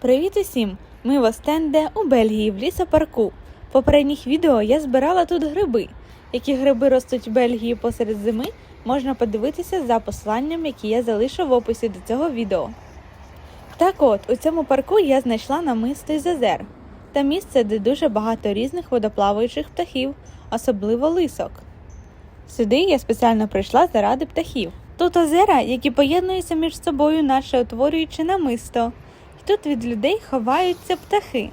Привіт усім! Ми в Остенде у Бельгії в лісопарку. В попередніх відео я збирала тут гриби. Які гриби ростуть в Бельгії посеред зими, можна подивитися за посиланням, яке я залишу в описі до цього відео. Так от, у цьому парку я знайшла намисто із озер та місце, де дуже багато різних водоплаваючих птахів, особливо лисок. Сюди я спеціально прийшла заради птахів. Тут озера, які поєднуються між собою, наче утворюючи намисто. Тут від людей ховаються птахи.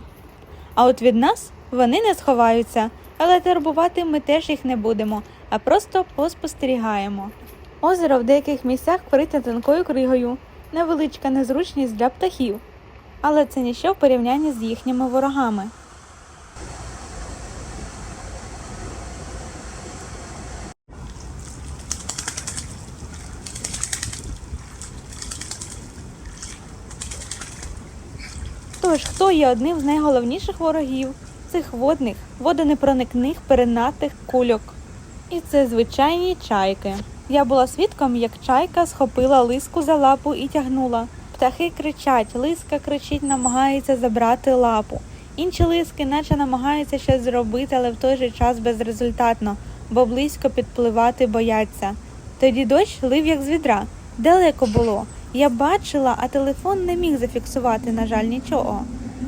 А от від нас вони не сховаються, але турбувати ми теж їх не будемо, а просто поспостерігаємо. Озеро в деяких місцях вкрите тонкою кригою, невеличка незручність для птахів, але це ніщо в порівнянні з їхніми ворогами. Тож, хто є одним з найголовніших ворогів цих водних, водонепроникних перенатих кульок? І це звичайні чайки. Я була свідком, як чайка схопила лиску за лапу і тягнула. Птахи кричать, лиска кричить, намагається забрати лапу. Інші лиски, наче намагаються щось зробити, але в той же час безрезультатно, бо близько підпливати бояться. Тоді дощ лив як з відра. Далеко було. Я бачила, а телефон не міг зафіксувати, на жаль, нічого.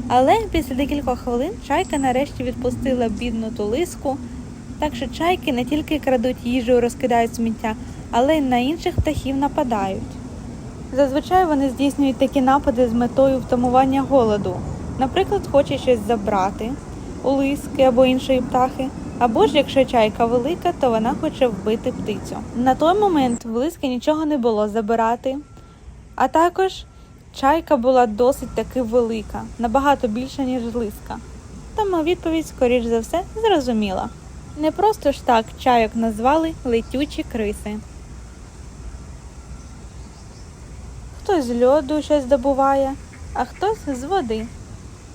Але після декількох хвилин чайка нарешті відпустила бідну ту лиску. Так що чайки не тільки крадуть їжу і розкидають сміття, але й на інших птахів нападають. Зазвичай вони здійснюють такі напади з метою втамування голоду. Наприклад, хоче щось забрати у лиски або іншої птахи, або ж якщо чайка велика, то вона хоче вбити птицю. На той момент в лиски нічого не було забирати, а також чайка була досить таки велика, набагато більша, ніж лиска. Тому відповідь, скоріш за все, зрозуміла. Не просто ж так чайок назвали летючі криси. Хтось з льоду щось добуває, а хтось з води.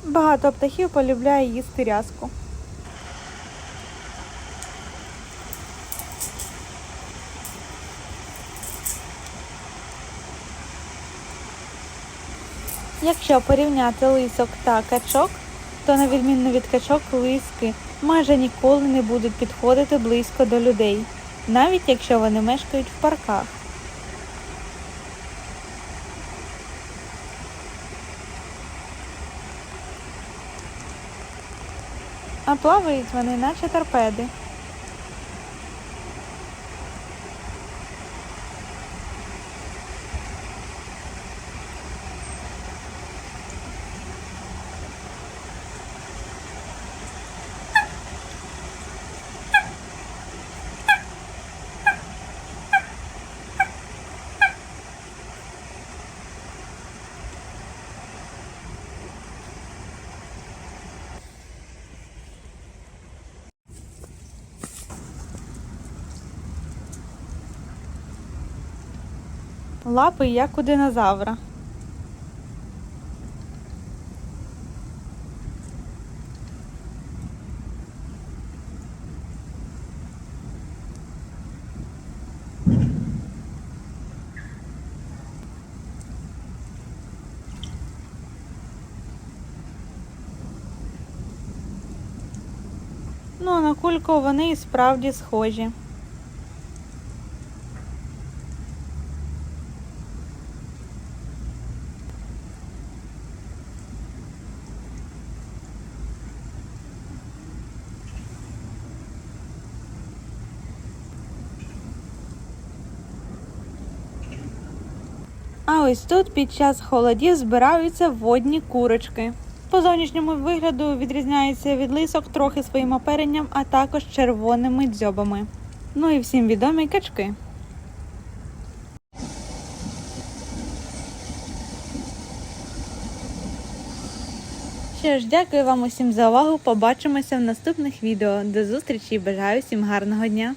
Багато птахів полюбляє їсти рязку. Якщо порівняти лисок та качок, то на відміну від качок лиски майже ніколи не будуть підходити близько до людей, навіть якщо вони мешкають в парках. А плавають вони, наче торпеди. Лапи як у динозавра. Ну, на кульку вони і справді схожі. А ось тут під час холодів збираються водні курочки. По зовнішньому вигляду відрізняється від лисок трохи своїм оперенням, а також червоними дзьобами. Ну і всім відомі качки. Що ж, дякую вам усім за увагу. Побачимося в наступних відео. До зустрічі і бажаю всім гарного дня!